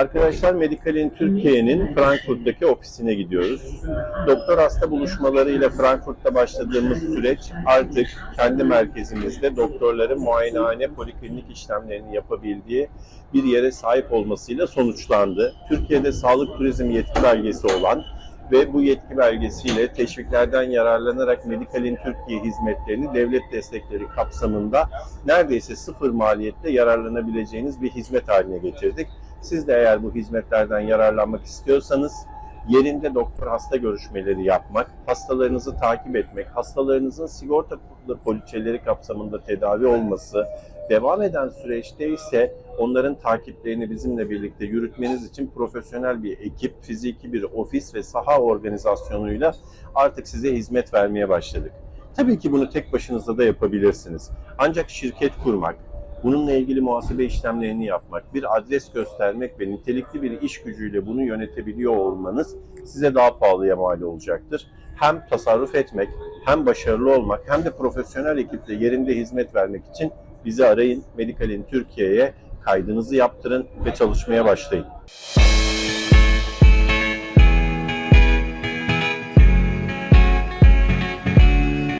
Arkadaşlar Medikal'in Türkiye'nin Frankfurt'taki ofisine gidiyoruz. Doktor hasta buluşmaları ile Frankfurt'ta başladığımız süreç artık kendi merkezimizde doktorların muayenehane poliklinik işlemlerini yapabildiği bir yere sahip olmasıyla sonuçlandı. Türkiye'de sağlık turizm yetki belgesi olan ve bu yetki belgesiyle teşviklerden yararlanarak Medikal'in Türkiye hizmetlerini devlet destekleri kapsamında neredeyse sıfır maliyetle yararlanabileceğiniz bir hizmet haline getirdik. Siz de eğer bu hizmetlerden yararlanmak istiyorsanız yerinde doktor hasta görüşmeleri yapmak, hastalarınızı takip etmek, hastalarınızın sigorta poliçeleri kapsamında tedavi olması, devam eden süreçte ise onların takiplerini bizimle birlikte yürütmeniz için profesyonel bir ekip, fiziki bir ofis ve saha organizasyonuyla artık size hizmet vermeye başladık. Tabii ki bunu tek başınıza da yapabilirsiniz. Ancak şirket kurmak, bununla ilgili muhasebe işlemlerini yapmak, bir adres göstermek ve nitelikli bir iş gücüyle bunu yönetebiliyor olmanız size daha pahalıya mal olacaktır. Hem tasarruf etmek, hem başarılı olmak, hem de profesyonel ekiple yerinde hizmet vermek için bizi arayın. Medikal'in Türkiye'ye kaydınızı yaptırın ve çalışmaya başlayın.